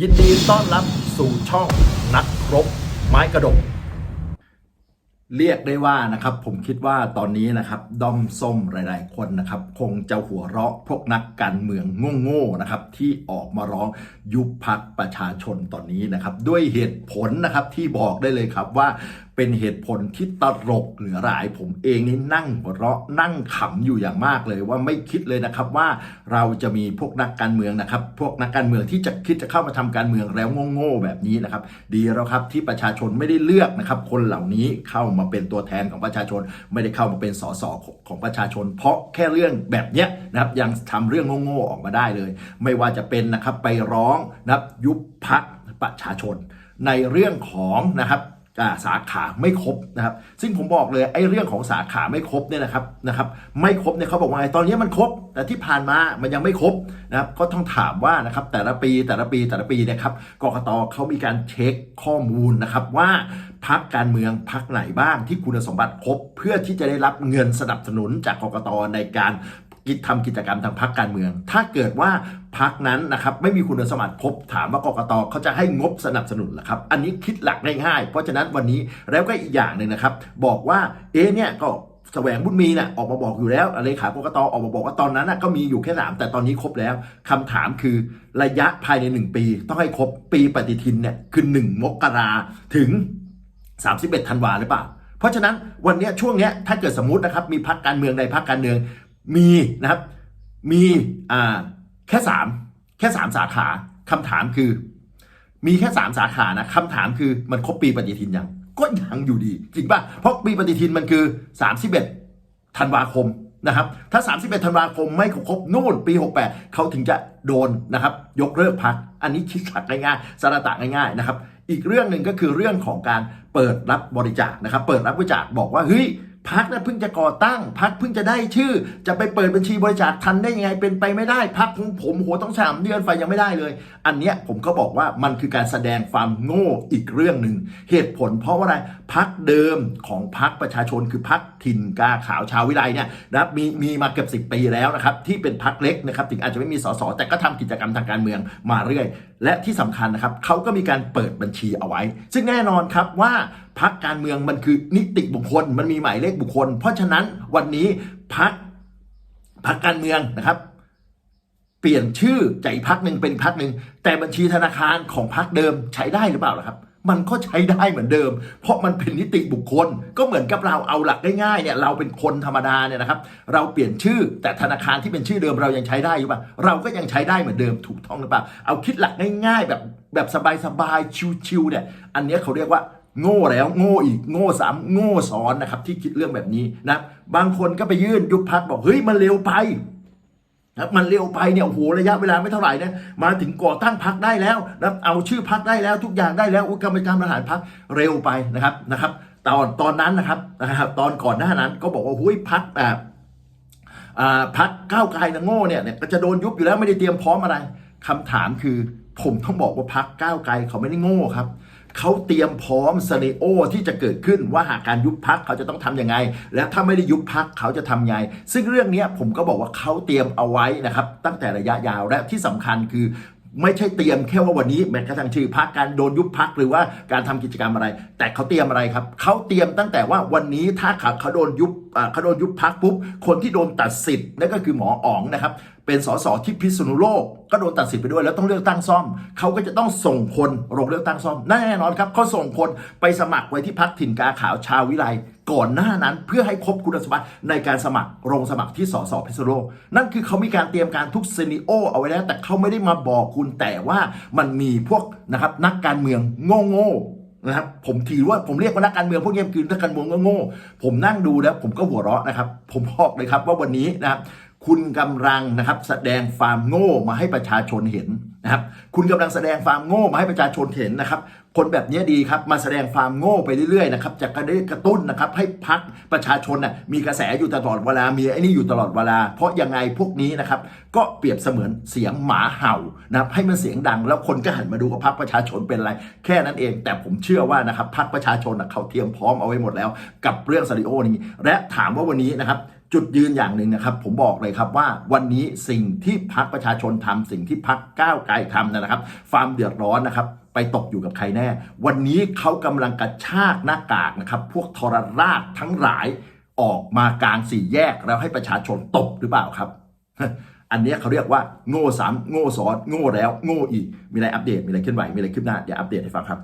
ยินดีต้อนรับสู่ช่องนักครบไม้กระดก เรียกได้ว่านะครับผมคิดว่าตอนนี้นะครับด้อมส้มหลาย ๆ คนนะครับ คงจะหัวเราะพวกนักการเมืองโง่ๆนะครับ ที่ออกมาร้องยุบพักประชาชนตอนนี้นะครับ ด้วยเหตุผลนะครับที่บอกได้เลยครับว่าเป็นเหตุผลที่ตลกเหลือหลายผมเองนี่นั่งหัวเราะนั่งขำอยู่อย่างมากเลยว่าไม่คิดเลยนะครับว่าเราจะมีพวกนักการเมืองนะครับ พวกนักการเมืองที่จะคิดจะเข้ามาทำการเมืองแล้วโง่ๆแบบนี้นะครับ ดีแล้วครับที่ประชาชนไม่ได้เลือกนะครับ คนเหล่านี้เข้ามาเป็นตัวแทนของประชาชน ไม่ได้เข้ามาเป็นสสของประชาชน เพราะแค่เรื่องแบบเนี้ยนะครับยังทำเรื่องโง่ๆออกมาได้เลย ไม่ว่าจะเป็นนะครับไปร้องนะครับยุบพักประชาชน ในเรื่องของนะครับ สาขาไม่ครบนะครับ ซึ่งผมบอกเลยไอ้เรื่องของสาขาไม่ครบเนี่ยนะครับนะครับ ไม่ครบเนี่ยเขาบอกว่าไงตอนนี้มันครบ แต่ที่ผ่านมามันยังไม่ครบนะครับ ก็ต้องถามว่านะครับแต่ละปีแต่ละปีแต่ละปีนะครับกรกตเขามีการเช็คข้อมูลนะครับว่าพักการเมืองพักไหนบ้างที่คุณสมบัติครบ เพื่อที่จะได้รับเงินสนับสนุนจากกรกตในการ กิจทำกิจกรรมทางพักการเมือง ถ้าเกิดว่าพักนั้นนะครับไม่มีคุณสมบัติครบถามว่ากกตเขาจะให้งบสนับสนุนหรอครับ อันนี้คิดหลักง่ายๆ เพราะฉะนั้นวันนี้แล้วก็อีกอย่างหนึ่งนะครับ บอกว่าเอ๊ะเนี่ยก็แสวงบุญมีนี่ยออกมาบอกอยู่แล้วอะไรขากรกตออกมาบอกว่าตอนนั้นน่ะก็มีอยู่แค่สามแต่ตอนนี้ครบแล้วคำถามคือระยะภายใน 1 ปี ต้องให้ครบปีปฏิทินเนี่ยคือ1มกราถึง 31ธันวาหรือเปล่า เพราะฉะนั้นวันนี้ช่วงเนี้ยถ้าเกิดสมมตินะครับมีพักการเมืองใดพักการเมือง มีนะครับ มีอ่าแค่สามแค่สามสาขาคำถามคือ มีแค่สามสาขานะคำถามคือมันครบปีปฏิทินยังก็ยังอยู่ดีจริงป่ะเพราะปีปฏิทินมันคือ 31ธันวาคมนะครับ ถ้า 31ธันวาคมไม่ครบนู่นปี 68 เขาถึงจะโดนนะครับ ยกเลิกพัก อันนี้คิดหลักง่ายๆสระตะง่ายๆนะครับ อีกเรื่องหนึ่งก็คือเรื่องของการเปิดรับบริจาคนะครับ เปิดรับบริจาคบอกว่าเฮ้ย พักนะเพิ่งจะก่อตั้ง พักเพิ่งจะได้ชื่อ จะไปเปิดบัญชีบริจาคทันได้ยังไงเป็นไปไม่ได้ พักของผมโหต้องสามเดือนไฟยังไม่ได้เลย อันเนี้ยผมก็บอกว่ามันคือการแสดงความโง่อีกเรื่องหนึ่งเหตุผลเพราะว่าอะไรพักเดิมของพักประชาชนคือพักถิ่นกาขาวชาววิไลเนี่ยนะครับมีมีมาเกือบสิปีแล้วนะครับที่เป็นพักเล็กนะครับถึงอาจจะไม่มีสสแต่ก็ทำกิจกรรมทางการเมืองมาเรื่อย และที่สำคัญนะครับเขาก็มีการเปิดบัญชีเอาไว้ ซึ่งแน่นอนครับว่าพักการเมืองมันคือนิติบุคคล มันมีหมายเลขบุคคล เพราะฉะนั้นวันนี้พักพักการเมืองนะครับ เปลี่ยนชื่อจากพักหนึ่งเป็นพักหนึ่งแต่บัญชีธนาคารของพักเดิมใช้ได้หรือเปล่าล่ะครับ มันก็ใช้ได้เหมือนเดิม เพราะมันเป็นนิติบุคคล ก็เหมือนกับเราเอาหลักง่ายๆเนี่ยเราเป็นคนธรรมดาเนี่ยนะครับ เราเปลี่ยนชื่อแต่ธนาคารที่เป็นชื่อเดิมเรายังใช้ได้อยู่ป่ะเราก็ยังใช้ได้เหมือนเดิมถูกต้องหรือเปล่าเอาคิดหลักง่ายๆ แบบแบบสบายๆชิวๆเนี่ยอันนี้เขาเรียกว่าโง่แล้วโง่อีกโง่สามโง่ซ้อนนะครับที่คิดเรื่องแบบนี้นะบางคนก็ไปยื่นยุบพักบอกเฮ้ยมันเร็วไป นะมันเร็วไปเนี่ยโอ้โหระยะเวลาไม่เท่าไหร่นะมาถึงก่อตั้งพักได้แล้วนะเอาชื่อพักได้แล้วทุกอย่างได้แล้วอุยกรรมการบริหารพักเร็วไปนะครับนะครับ ตอนตอนนั้นนะครับนะครับ ตอนก่อนหน้านั้นก็บอกว่าหุ้ยพักแบบอ่าพักก้าวไกลนะโง่เนี่ยเนี่ยก็จะโดนยุบอยู่แล้วไม่ได้เตรียมพร้อมอะไรคำถามคือผมต้องบอกว่าพักก้าวไกลเขาไม่ได้โง่ครับ เขาเตรียมพร้อมสเนโอที่จะเกิดขึ้นว่าหากการยุบพักเขาจะต้องทำยังไง และถ้าไม่ได้ยุบพักเขาจะทำยังไง ซึ่งเรื่องนี้ผมก็บอกว่าเขาเตรียมเอาไว้นะครับ ตั้งแต่ระยะยาวและที่สำคัญคือไม่ใช่เตรียมแค่ว่าวันนี้แม้กระทั่งชื่อพักการโดนยุบพักหรือว่าการทำกิจกรรมอะไร แต่เขาเตรียมอะไรครับเขาเตรียมตั้งแต่ว่าวันนี้ถ้าเขาโดนยุบเขาโดนยุบพักปุ๊บคนที่โดนตัดสิทธิ์นั่นก็คือหมออ๋องนะครับเป็นสสที่พิษณุโลก ก็โดนตัดสิทธิ์ไปด้วยแล้วต้องเลือกตั้งซ่อม เขาก็จะต้องส่งคนลงเลือกตั้งซ่อมแน่นอนครับเขาส่งคนไปสมัครไว้ที่พักถิ่นกาขาวชาววิไลก่อนหน้านั้นเพื่อให้ครบคุณสมบัติในการสมัครลงสมัครที่สสพิษณุโลก นั่นคือเขามีการเตรียมการทุกซีนิโอเอาไว้แล้วแต่เขาไม่ได้มาบอกคุณแต่ว่ามันมีพวกนะครับนักการเมืองโง่ๆนะครับผมถือว่าผมเรียกว่านักการเมืองพวกนี้คือนักการเมืองโง่ ผมนั่งดูแล้วผมก็หัวเราะนะครับ ผมบอกเลยครับว่าวันนี้นะครับ คุณกำลังนะครับแสดงความโง่มาให้ประชาชนเห็นนะครับคุณกำลังแสดงความโง่มาให้ประชาชนเห็นนะครับ คนแบบนี้ดีครับมาแสดงความโง่ไปเรื่อยๆนะครับจะกระด้กระตุ้นนะครับให้พักประชาชนน่ะมีกระแสอยู่ตลอดเวลามีไอ้นี่อยู่ตลอดเวลา เพราะยังไงพวกนี้นะครับก็เปรียบเสมือนเสียงหมาเห่านะครับให้มันเสียงดัง แล้วคนก็หันมาดูว่าพักประชาชนเป็นอะไร แค่นั้นเอง แต่ผมเชื่อว่านะครับพักประชาชนนะเขาเตรียมพร้อมเอาไว้หมดแล้ว กับเรื่องซาริโอนี้และถามว่าวันนี้นะครับ จุดยืนอย่างหนึ่งนะครับ ผมบอกเลยครับว่าวันนี้สิ่งที่พักประชาชนทำสิ่งที่พักก้าวไกลทำนะครับความเดือดร้อนนะครับ ไปตกอยู่กับใครแน่ วันนี้เขากำลังกระชากหน้ากากนะครับ พวกทรราชทั้งหลายออกมากลางสี่แยกแล้วให้ประชาชนตบหรือเปล่าครับ อันนี้เขาเรียกว่าโง่สามโง่ซ้อนโง่แล้ว โง่อีก มีอะไรอัปเดตมีอะไรขึ้นไหวมีอะไรขึ้นหน้าเดี๋ยวอัปเดตให้ฟังครับ